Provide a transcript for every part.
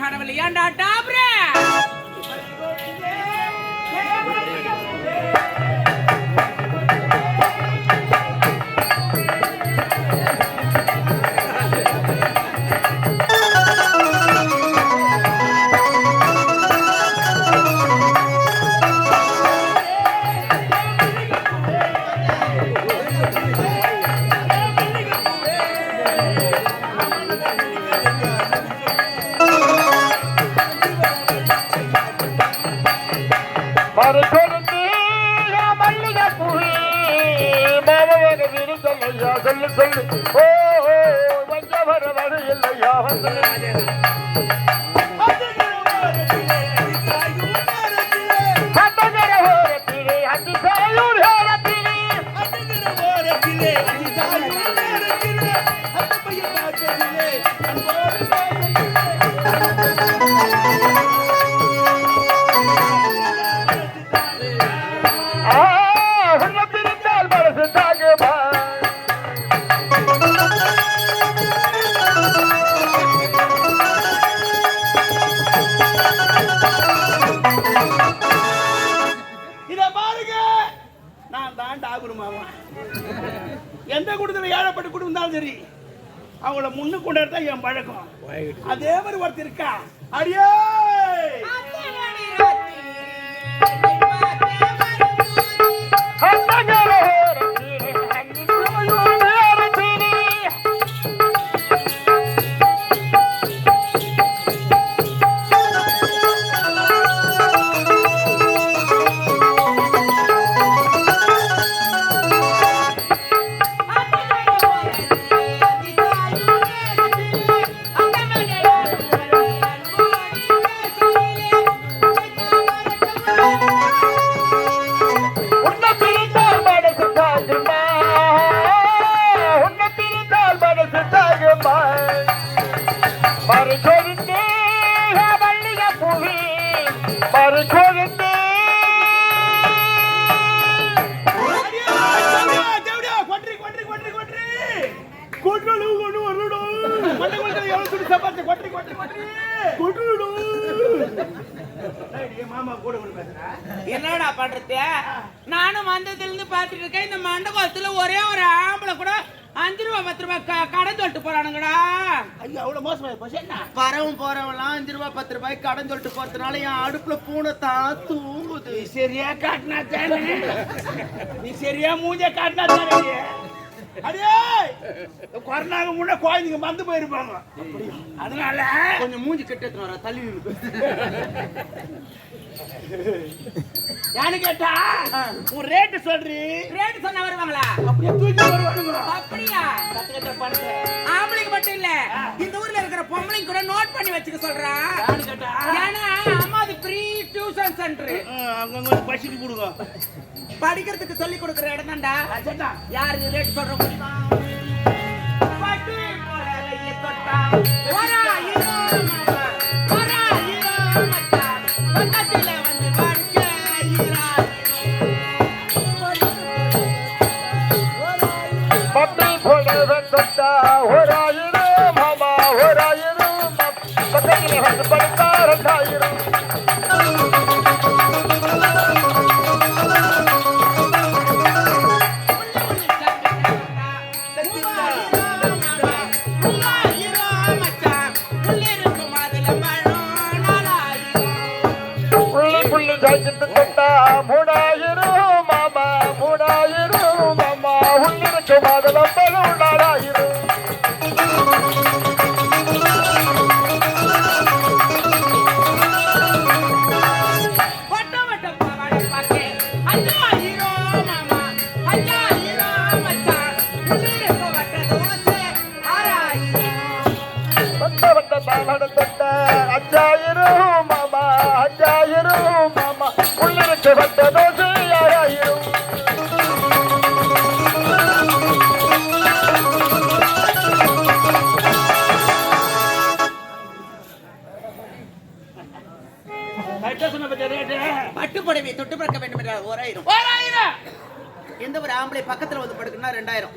காணவில்லை ஏன்டா ஒரு குழந்தை கொட்டலு கொண்டு வரலு கொட்டை கொட்டை எவ்வளவு துணி சாப்பாடு கொட்டை கொட்டை கொட்டை கொட்டலு என்னடா பண்றது? நானும் வந்ததுல இருந்து பாத்துட்டு இருக்கேன். இந்த மண்டபத்துல ஒரே ஒரு ஆம்பளை கூட அஞ்சு ரூபா பத்து ரூபாய் க- கடன் சொல்லிட்டு போறானுங்கடா. ஐயோ அவ்வளவு மோசமா போச்சு என்ன வரவும் போறவெல்லாம் அஞ்சு ரூபாய் பத்து ரூபாய் கடன் சொல்லிட்டு போறதுனால என் அடுப்புல பூனை தான் தூங்குது. நீ சரியா காட்டினா தானே? நீ சரியா மூஞ்ச காட்டினா தானே? அடே கொரோனாக்கு முன்ன குழந்தைங்க மந்து போயிருப்பாங்க. அதனால கொஞ்சம் மூஞ்சி கெட்டு வர தள்ளி. யாரு கேட்டா? உன் ரேட்டு சொல்றி. ரேட்டு சொன்னா வருவாங்களா? அப்படியே தூக்கி வருவானுங்க. அப்படியா? ஆம்பளைக்கு மட்டும் இல்ல இந்த ஊர்ல இருக்கிற பொம்பளைங்க கூட நோட் பண்ணி வச்சுக்க சொல்றான் யாரு கேட்டா? ஏன்னா அம்மா ஃப்ரீ டியூஷன் சென்டர் அங்கங்க பசிக்கு கொடுங்க படிக்கிறதுக்கு சொல்லி கொடுக்குற இடம் தான்டா யாரு ரேட் சொல்ற முடியுமா தொட்டா,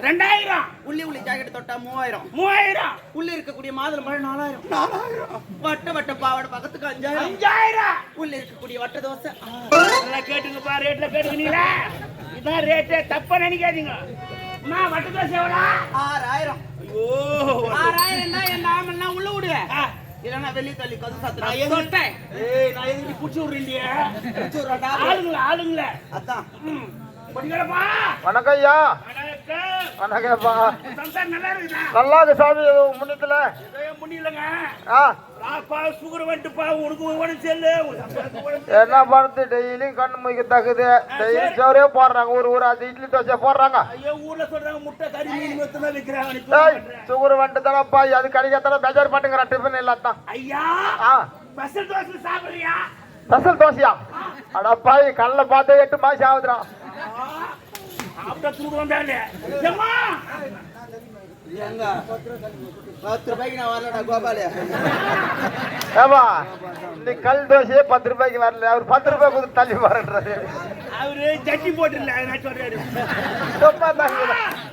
ரெண்டாயிரம். உள்ளி உள்ளி ஜாக்கெட் தொட்டா மூவாயிரம். மூவாயிரம். உள்ள இருக்கக்கூடிய மாதுளை பழம் நாலாயிரம். நாலாயிரம். வட்ட வட்ட பாவாடை பக்கத்துக்கு அஞ்சாயிரம். அஞ்சாயிரம். உள்ள இருக்கக்கூடிய வட்ட தோசை கேட்டுங்கப்பா ரேட்ல கேட்டுக்கிறீங்களா இதான் ரேட்டு தப்பா நினைக்காதீங்க. நான் வட்ட தோசை எவ்வளோ? ஆறாயிரம். ஐயோ ஆறாயிரம் தான் என் ஆமன்னா உள்ள விடு ஆ, இல்லைன்னா வெளிய தள்ளி கது நான் தொட்டேன். ஏய் நான் எதுக்கு புடிச்சு விடுறீங்க? ஆளுங்கள ஆளுங்கள. அதான். வணக்கம் ஐயா. வணக்கம். வணக்கம்ப்பா. நல்லா இருக்கு சாமி முன்னத்துல. என்ன பண்ணுறது டெய்லியும் கண்ணு முடிக்க தகுது டெய்லி சோறே போடுறாங்க. ஒரு ஊர் இட்லி தோசை போடுறாங்க. சுகர் வந்துட்டு தானப்பா. அது கிடைக்காதான பேஜார் பண்ணுங்கிறான் டிஃபன் இல்லாதான் ஐயா ஸ்பெஷல் தோசை சாப்பிடுறியா? ஸ்பெஷல் தோசையா? அடப்பா கல்ல பார்த்து எட்டு மாசம் இந்த கல் தோசையே பத்து ரூபாய்க்கு வரல. அவர் பத்து ரூபாய் கொடுத்து தள்ளி வரன்றாரு அவரு ஜட்டி போட்டுல நான் சொல்றாரு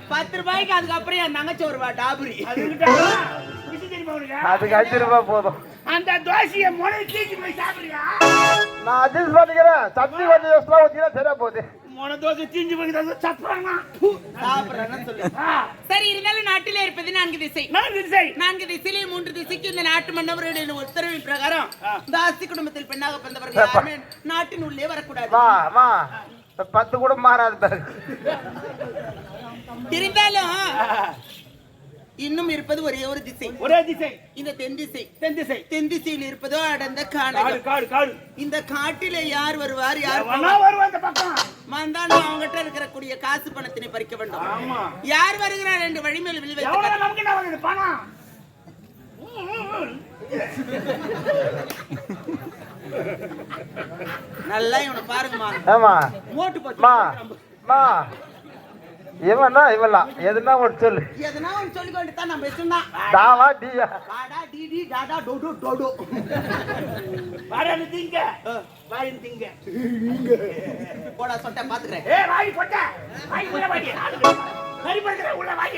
பத்து ரூபாய்க்கு அதுக்கப்புறம் என் தங்கச்சி வருவா டாபுரி? அதுக்கு அஞ்சு ரூபாய் போதும். அந்த தோசையை முளை தீக்கி போய் சாப்பிடுறியா? நான் அட்ஜஸ்ட் பண்ணிக்கிறேன் சட்னி கொஞ்சம் யோசனா ஊற்றினா சரியா போகுது. முளை தோசை தீஞ்சு போய் சத்துறாங்க சாப்பிடுறேன்னு சொல்லு சரி இருந்தாலும் நாட்டிலே இருப்பது நான்கு திசை. நான் திசை. நான்கு திசையிலே மூன்று திசைக்கு இந்த நாட்டு மன்னவருடைய உத்தரவின் பிரகாரம். தாசி குடும்பத்தில் பெண்ணாக பிறந்தவர்கள் யாருமே நாட்டின் உள்ளே வரக்கூடாது. மா மா பத்து கூட மாறாது பாரு. இருந்தாலும் இன்னும் இருப்பது ஒரே ஒரு திசை. ஒரே திசை. இந்த தென் திசை. தென் திசை. தென் திசையில் இருப்பதோ அடர்ந்த காடு காடு காடு காடு. இந்த காட்டிலே யார் வருவார் யார் வந்தாலும் அவங்ககிட்ட இருக்கக்கூடிய காசு பணத்தினை பறிக்க வேண்டும். ஆமா. யார் வருகிறார் என்று வழிமேல் வருது? பணம். நல்லா இவனை பாருங்கம்மா. மா. போட்டு இவனா இவலாம் எதுனா ஒரு சொல்லு. எதனா ஒன்று சொல்லி கொண்டு தான் நம்ம சொன்னா தாவா டியா டாடா டிடி டாடா டோடோ டோடோ வாடன்னு திங்க. வாடி திங்க. போடா சொட்ட பாத்துக்கிறேன். ஏ வாடி கொட்ட வாடி உள்ள வாடி கறி படுக்கிற உள்ள வாடி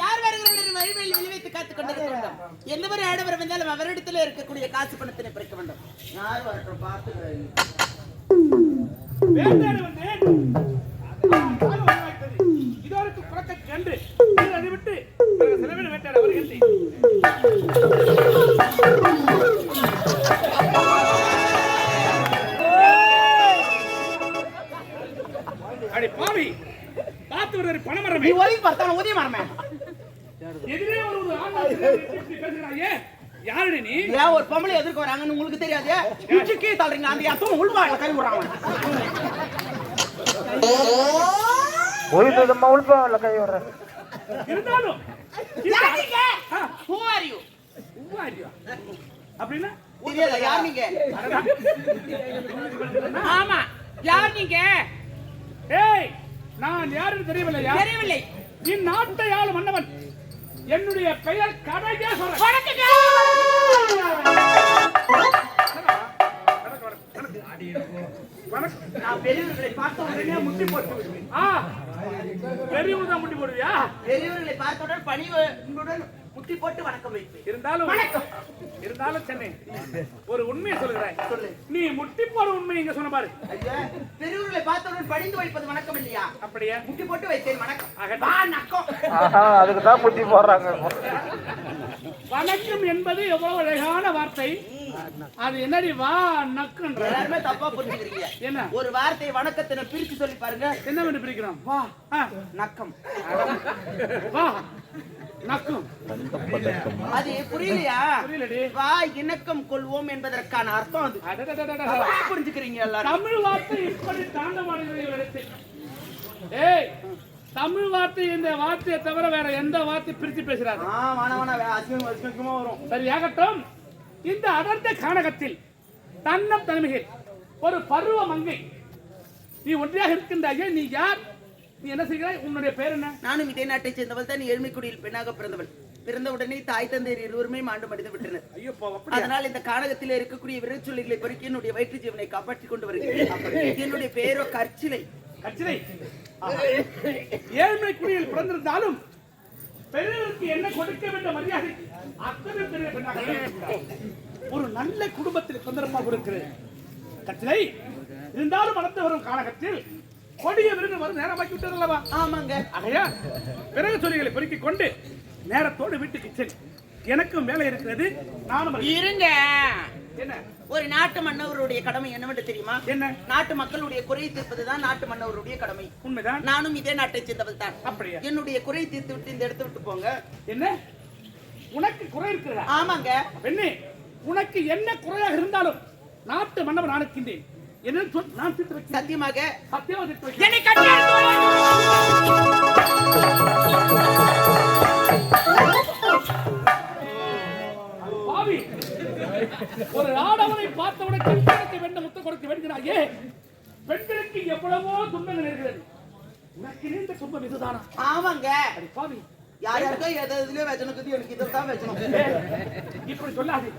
யார் வருகிறவர்கள் வழிவெளி விளைவித்து காத்துக் கொண்டிருக்க வேண்டும். எந்த ஒரு ஆடவர் வந்தாலும் அவரிடத்தில் இருக்கக்கூடிய காசு பணத்தினை பறிக்க வேண்டும். யார் வரட்டும் பார்த்துக்கிறேன். வேட்டையாட வந்தேன். இதோருக்கு புறக்க கண்டு நீர் அதை விட்டு பிறகு செலவில் வேட்டையாட வருகின்றேன் அடி பாவி பார்த்து வருகிற பணமரமே பார்த்தான் உதய மரமே. எதிரே ஒரு இப்படி பேசுகிறாயே யாருடி நீ? ஏன் ஒரு பொம்பளை எதிர்க்க வராங்கன்னு உங்களுக்கு தெரியாது? இச்சுக்கே தள்ளுறீங்க அந்த அத்தம் உள்வாயில கை விடுறாங்க நீங்க Who are you? உவ்வாரியா? அப்படின்னா யார் நீங்க. ஆமா யார் நீங்க ஏய் நான் யாருன்னு தெரியவில்லையா தெரியவில்லை இந்நாட்டை ஆளும் மன்னவன் என்னுடைய பெயர் கனகேஸ்வரன் வணக்கம் நான் பெரியவர்களை பார்த்த உடனே முட்டி போட்டு விடுவேன். பெரியவங்க தான் முட்டி போடுவியா? பெரியவர்களை பார்த்தவுடன் பணிவு உங்களுடன் முட்டி போட்டு வணக்கம் வைப்பேன். இருந்தாலும் வணக்கம். இருந்தாலும் சென்னை ஒரு உண்மையை சொல்லுகிறேன். சொல்லு. நீ முட்டி போட உண்மை இங்க சொன்ன பாரு. ஐயா, பெரியவர்களை பார்த்தவுடன் பணிந்து வைப்பது வணக்கம் இல்லையா? அப்படியே? முட்டி போட்டு வைத்தேன் வணக்கம். அதுக்கு தான் போடுறாங்க. வணக்கம் என்பது எவ்வளவு அழகான வார்த்தை. அது என்னடி வா நக்குன்ற? எல்லாருமே தப்பா புரிஞ்சுக்கிறீங்க. என்ன? ஒரு வார்த்தையை வணக்கத்தின பிரிச்சு சொல்லி பாருங்க. என்ன பண்ணி பிரிக்கிறோம்? வா நக்கம். வா நக்கும். அது புரியலையா? புரியலடி. வா இணக்கம் கொள்வோம் என்பதற்கான அர்த்தம் அது. புரிஞ்சுக்கிறீங்க எல்லாரும். தமிழ் வார்த்தை இப்படி தாண்டமாடுகிறது எடுத்து. ஏய் தமிழ் வார்த்தை இந்த வார்த்தையை தவிர வேற எந்த வார்த்தை பிரிச்சு பேசுறாரு ஆ வேணா வேணா இந்த அடர்ந்த கானகத்தில் தன்னம் தனிமையில் ஒரு பருவ மங்கை. நீ ஒன்றியாக இருக்கின்றாயே நீ யார்? நீ என்ன செய்கிறாய்? உன்னுடைய பேர் என்ன? நானும் இதே நாட்டை சேர்ந்தவள் தான். ஏழ்மைக்குடியில் பெண்ணாக பிறந்தவள். பிறந்த உடனே தாய் தந்தையர் இருவருமே மாண்டு மடிந்து விட்டனர்? அதனால் இந்த கானகத்தில் இருக்கக்கூடிய விரைச்சொல்லிகளை பொறுக்கி என்னுடைய வயிற்று ஜீவனை காப்பாற்றிக் கொண்டு வருகிறேன். என்னுடைய பெயரோ கற்சிலை. கச்சிலை ஏழ்மை குடியில் பிறந்திருந்தாலும் பெரியவருக்கு என்ன கொடுக்க வேண்டிய மரியாதை? அத்தனை பெரிய பெண்ணாக. ஒரு நல்ல குடும்பத்தில் சொந்தரமாக இருக்கிறது கச்சிலை இருந்தாலும் வளர்ந்து வரும் காலகத்தில் கொடிய விருது வரும் நேரமாக்கி விட்டது அல்லவா? ஆமாங்க. ஆகையா பிறகு சொல்லிகளை பெருக்கிக் கொண்டு நேரத்தோடு வீட்டுக்கு செல். எனக்கும் வேலை இருக்கிறது நானும். இருங்க. ஒரு நாட்டு மன்னவருடைய கடமை என்னவென்று தெரியுமா? என்ன? நாட்டு மக்களுடைய குறை தீர்ப்பதுதான் நாட்டு மன்னவருடைய கடமை. உண்மைதான்? நானும் இதே நாட்டை சேர்ந்தவள் தான் அப்படியா? என்னுடைய குறை தீர்த்து விட்டு இந்த இடத்தை விட்டு போங்க. என்ன? உனக்கு குறை இருக்கிறதா? ஆமாங்க. பெண்ணே உனக்கு என்ன குறையாக இருந்தாலும் நாட்டு மன்னவன் நான் இருக்கின்றேன் என்ன சொல் நான் தீர்த்து வைக்கிறேன். சத்தியமாக. சத்தியமா தீர்த்து வைக்கிறேன். ஒரு ஆடவனை பார்த்தவுடன் கல்யாணத்தை வேண்டும் முத்தம் கொடுக்க வேண்டுகிறாயே. பெண்களுக்கு எவ்வளவோ துன்பங்கள் இருக்கிறது. உனக்கு இருந்த துன்பம் இதுதானா? ஆமாங்க. பாவி. யார் யாருக்கோ எது எதுலயோ வச்சனுக்குது எனக்கு இதை தான் இப்படி சொல்லாதே.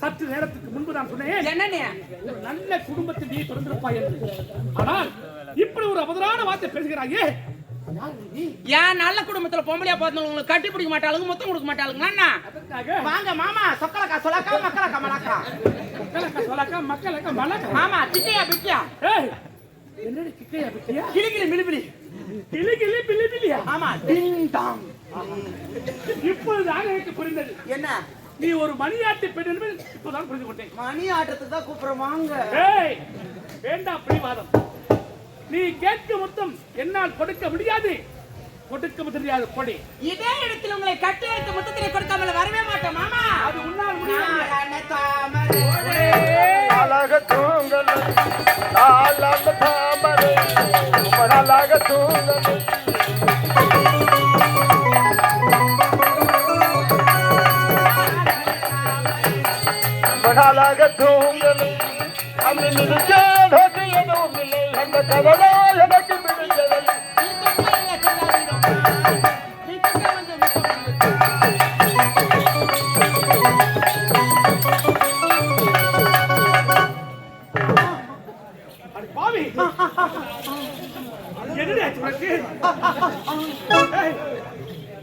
சற்று நேரத்துக்கு முன்பு நான் சொன்னேன். என்னண்ணே? ஒரு நல்ல குடும்பத்தில் நீ பிறந்திருப்பாய் என்று. ஆனால் இப்படி ஒரு அபதரான வார்த்தை பேசுகிறாயே. ஏன் நல்ல குடும்பத்துல பொம்பளையா பிறந்தவங்க உங்களுக்கு கட்டி பிடிக்க மாட்டாளுங்க முத்தம் கொடுக்க மாட்டாளுங்க அண்ணா அதற்காக வாங்க மாமா சொக்கலக்கா சொலக்கா மக்களக்கா மலக்கா மக்களுக்கு சொல்லாக்கா மக்களுக்கு மலக்கா மாமா சிக்கையா பிக்கியா ஏய் என்னடி கிக்கையா பிக்கியா கிளிக்கிளி மிளிபிளி கிளி கிளி பிலி பிலியா ஆமா டிங் டாங் இப்பொழுதாக எனக்கு புரிந்தது. என்ன? நீ ஒரு மணியாட்டு பெண் என்பது இப்போதான் புரிந்து கொண்டேன். மணி ஆட்டத்துக்கு தான் கூப்பிடுறோம் வாங்க. ஏய் வேண்டாம் பிடிவாதம். நீ கேட்க மொத்தம் என்னால் கொடுக்க முடியாது. கொடுக்க முடியாது கொடி. இதே இடத்தில் உங்களை கட்டி எடுத்து முத்தத்திலே கொடுக்காமல் வரவே மாட்டோம் மாமா. அது உன்னால் முடியாது. நாராயண தாமரை. அழக தூங்கலை தாமரை. அழக தூங்கலை ரொம்ப அழக தூங்கலை அந்த மிருஜானது எதுவும் இல்லை. அந்த எனக்கு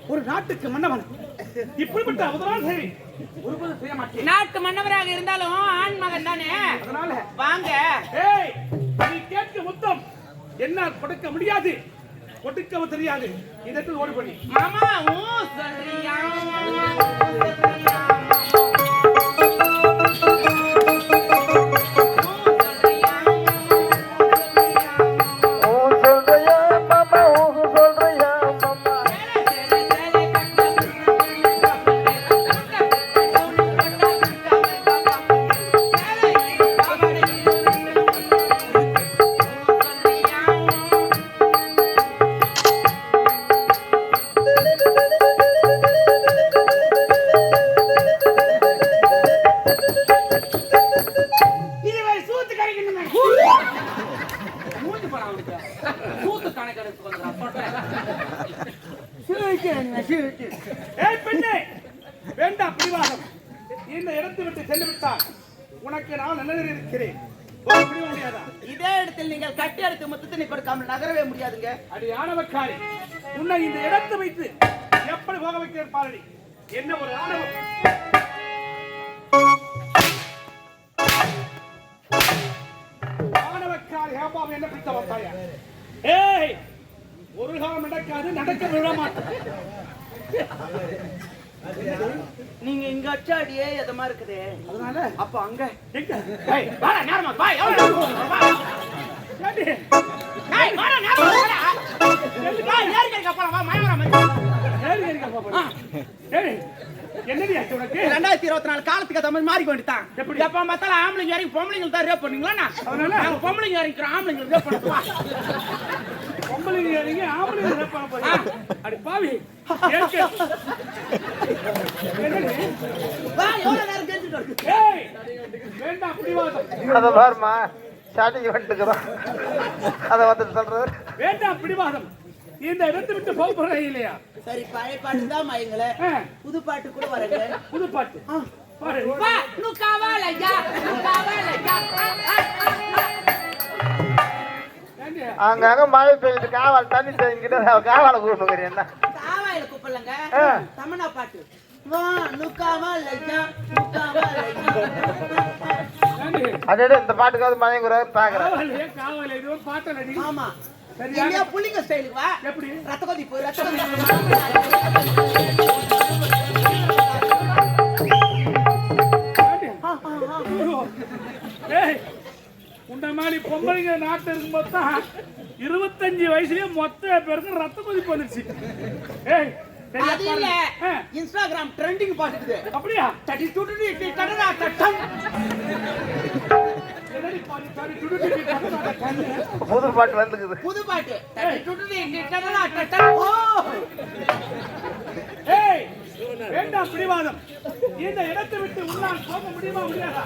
ஒரு நாட்டுக்கு மன்னவன். இப்படிப்பட்ட அவதாரம் சரி நாட்டு மன்னவராக இருந்தாலும் ஆண் மகன் தானே? அதனால வாங்க. நீ கேட்க மொத்தம் என்ன கொடுக்க முடியாது. கொடுக்கவும் தெரியாது. இதற்கு ஓடி பண்ணி மாமா ஊ சொல்றியா நீங்கள் கட்டி எடுத்து முத்தத்தினை கொடுக்காமல் நகரவே முடியாதுங்க. அடி ஆணவக்காரி உன்னை இந்த இடத்தை வைத்து எப்படி போக வைக்கிறேன் பாரடி. என்ன ஒரு ஆணவம்? ஆணவக்காரி ஹேபாவை என்ன பிடித்த வந்தாயா? ஏய் ஒரு காலம் நடக்காது நடக்க விட மாட்டேன். நீங்க இங்க அச்சாடியே எதமா இருக்குது? அதனால? அப்ப அங்க. ரெண்டாயிரத்தி இருபத்தி நாலு காலத்துக்கு ஏத்த மாதிரி மாறி வேண்டித்தான் எப்படி? எப்ப பார்த்தாலும் ஆம்பளைங்க இறங்கி பொம்பளைங்க தான் ரேப் பண்ணுங்களா அதனால? நாங்க பொம்பளைங்க இறங்கிக்கிறோம் ஆம்பளைங்க ரேப் பண்ணுவோம் பொம்பளைங்க ஏறிங்க ஆம்பளைங்க ரேப் பண்ண போறீங்க. அடி பாவி. வேண்டாம் ஸ்டார்டிங் வந்துட்டுக்குதான் அதை வந்துட்டு சொல்றது. வேண்டாம் பிடிவாதம். இந்த இடத்தை விட்டு போக போறே இல்லையா? சரி பழைய பாட்டு தான் மயங்கள புது பாட்டு கூட வரங்க. புது பாட்டு. நு காவாலையா காவாலையா? அங்கங்க மழை பெய்யுது காவால் தண்ணி தேங்கிட்டு காவால கூப்பிடுறேன் என்ன? காவாயில கூப்பிடலங்க. தமிழா பாட்டு. வா நு காவாலையா நு காவாலையா ஏண்டி? அதே இந்த பாட்டுக்காவது மயங்குறாரு பாக்குறேன் ஆமா. சரியா? புள்ளிங்க ஸ்டைலுக்கு வா. எப்படி? ரத்த கொதிப்பு ரத்த உன்ன மாதிரி பொம்பளைங்க நாட்டில் இருக்கும்போது தான் இருபத்தஞ்சு வயசுலயே மொத்த பேருக்கு ரத்த கொதிப்பு வந்துருச்சு. ஏய் அது இல்ல. இன்ஸ்டாகிராம் ட்ரெண்டிங் பாட்டுக்குது அப்படியா? தட்டி துடுடி தடடா தட்டம். துடு, துடு, துடு, துடு. புது பாட்டு வந்துக்குது. புது பாட்டு. தட்டி துடுடி டி தடடா தட்டம். ஓ. ஏய் வேண்டாம் பிடிவாதம். இந்த இடத்தை விட்டு உன்னால் போக முடியுமா முடியாதா?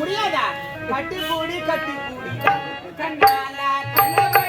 முடியாதா? கட்டி கூடி கட்டி கூடி கண்ணால. கண்ணபடி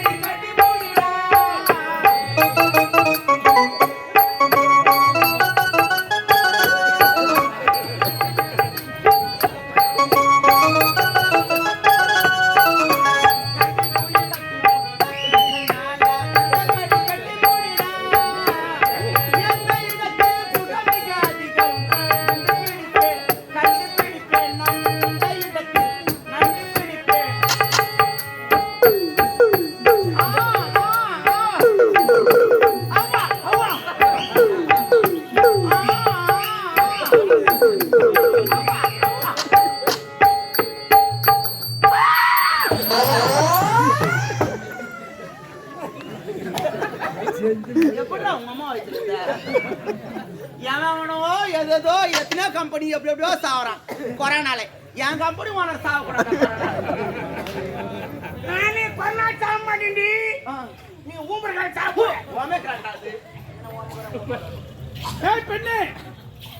ஏய் பெண்ணே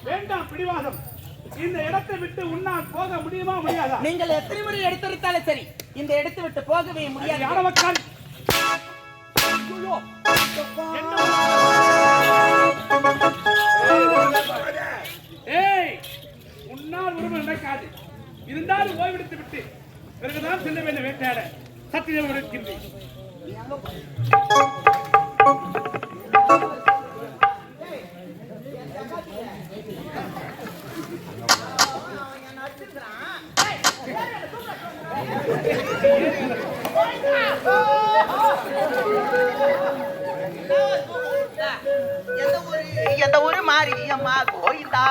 வேண்டாம் பிடிவாதம். இந்த இடத்தை விட்டு உன்னால் போக முடியுமா முடியாதா? நீங்கள் எத்தனை முறை எடுத்துரைத்தாலும் சரி இந்த இடத்தை விட்டு போகவே முடியாது. யாரவக்கால் ஏய் உன்னால் ஒருவர் நடக்காது. இருந்தாலும் ஓய்வெடுத்து விட்டு பிறகுதான் செல்ல வேண்டும் வேட்டையாட சத்தியம் இருக்கின்றேன் எந்த ஊரு எந்த ஊரு மாறி அம்மா கோயிந்தா.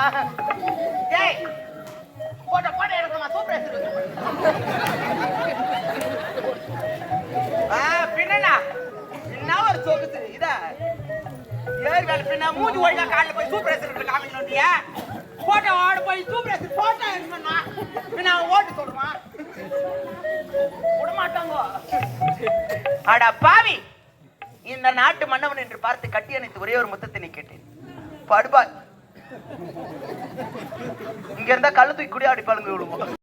டேய் போட்ட போட்டோ எடுக்கமா சூப்பர் ஆ பின்னா என்ன ஒரு சொகுசு இதா ஏறி வேலை பின்ன மூஞ்சி ஒழுங்கா காலில் போய் சூப்பர் ரேசர் காமிக்கணும்டியா போட்டோ ஓட போய் சூப்பர் போட்டோ எடுக்கணும்னா பின்ன அவன் ஓட்டு சொல்லுமா? விட அடா அட பாவி. இந்த நாட்டு மன்னவன் என்று பார்த்து கட்டி அணைத்து ஒரே ஒரு முத்தத்தை நீ கேட்டேன். படுப்பா இங்க இருந்தா கழுத்து குடியா அடிப்பாளுங்க விடுவோம்